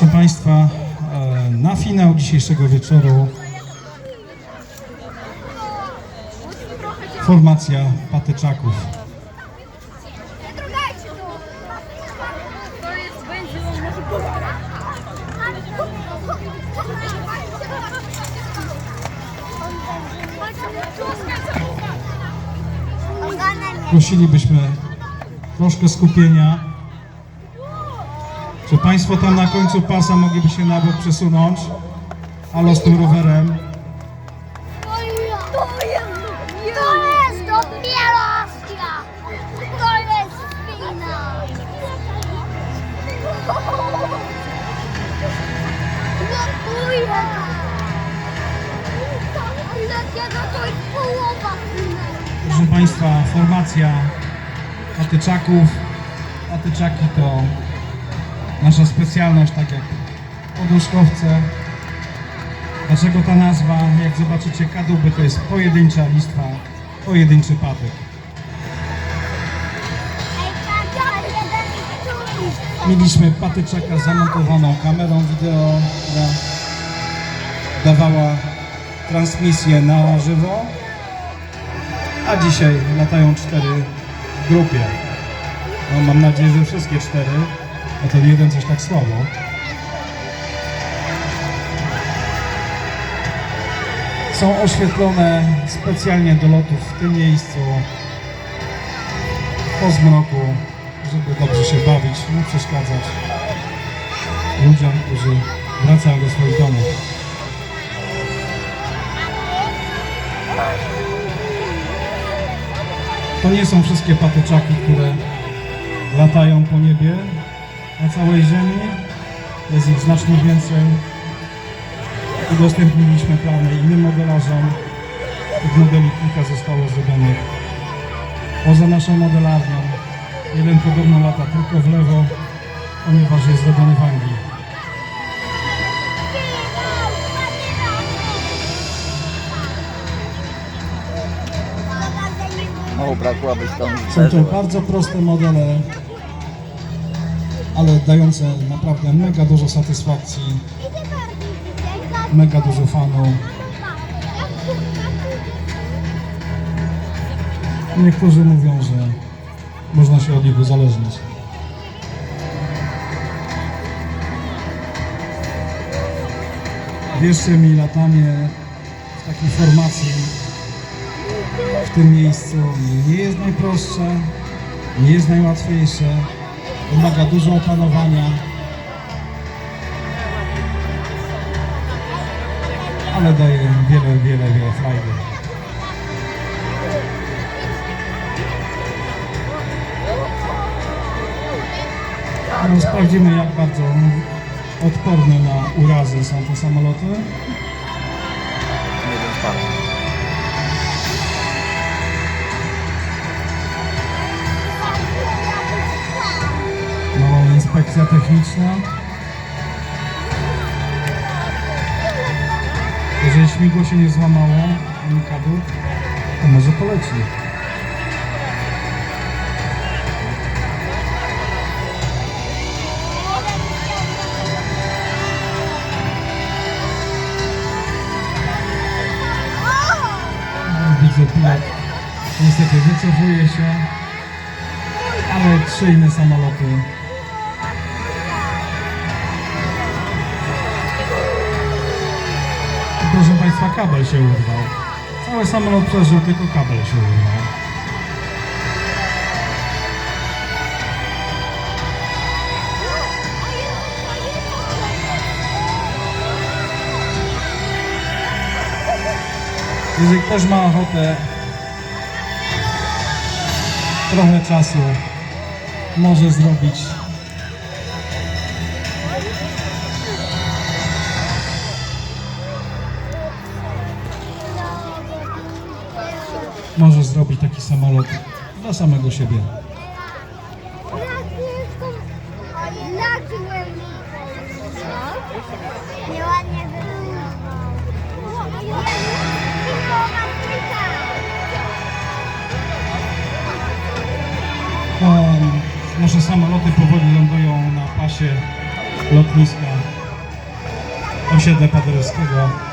Proszę Państwa, e, na finał dzisiejszego wieczoru formacja patyczaków. Prosilibyśmy troszkę skupienia. Czy Państwo tam na końcu pasa mogliby się na bok przesunąć? Halo z tym rowerem. To jest dopiero akcja. To jest finał. Dziękuję. Dlaczego to jest połowa? Proszę Państwa, formacja patyczaków. Patyczaki to nasza specjalność, tak jak poduszkowce. Dlaczego ta nazwa? Jak zobaczycie, kadłuby to jest pojedyncza listwa, pojedynczy patyk. Mieliśmy patyczaka zamontowaną kamerą wideo, która dawała transmisję na żywo, a dzisiaj latają cztery w grupie. No, mam nadzieję, że wszystkie cztery, a ten jeden coś tak słabo. Są oświetlone specjalnie do lotów w tym miejscu po zmroku, żeby dobrze się bawić, nie przeszkadzać ludziom, którzy wracają do swoich domów. To nie są wszystkie patyczaki, które latają po niebie na całej Ziemi. Jest ich znacznie więcej. Udostępniliśmy plany innym modelarzom. Tych modeli kilka zostało zrobionych poza naszą modelarnią. Jeden podobno lata tylko w lewo, ponieważ jest zrobiony w Anglii. Mało brakło, abyś tam Są to bardzo proste modele, ale dające naprawdę mega dużo satysfakcji, mega dużo fanu. Niektórzy mówią, że można się od nich uzależnić. Wierzcie mi, latanie w takiej formacji w tym miejscu nie jest najprostsze, nie jest najłatwiejsze, wymaga dużo opanowania, ale daje wiele, wiele, wiele frajdy. No, sprawdzimy jak bardzo odporne na urazy są te samoloty. Wiem, spadł. Inspekcja techniczna. Jeżeli śmigło się nie złamało, ani to może poleci. Widzę pilot niestety wycofuje się, ale trzy inne samoloty Proszę Państwa, kabel się urwał. Cały samolot przeżył, tylko kabel się urwał. Jeżeli ktoś ma ochotę trochę czasu może zrobić może zrobić taki samolot dla samego siebie. Nieładnie wyglądał. Um, nasze samoloty powoli lądują na pasie lotniska osiedle Paderewskiego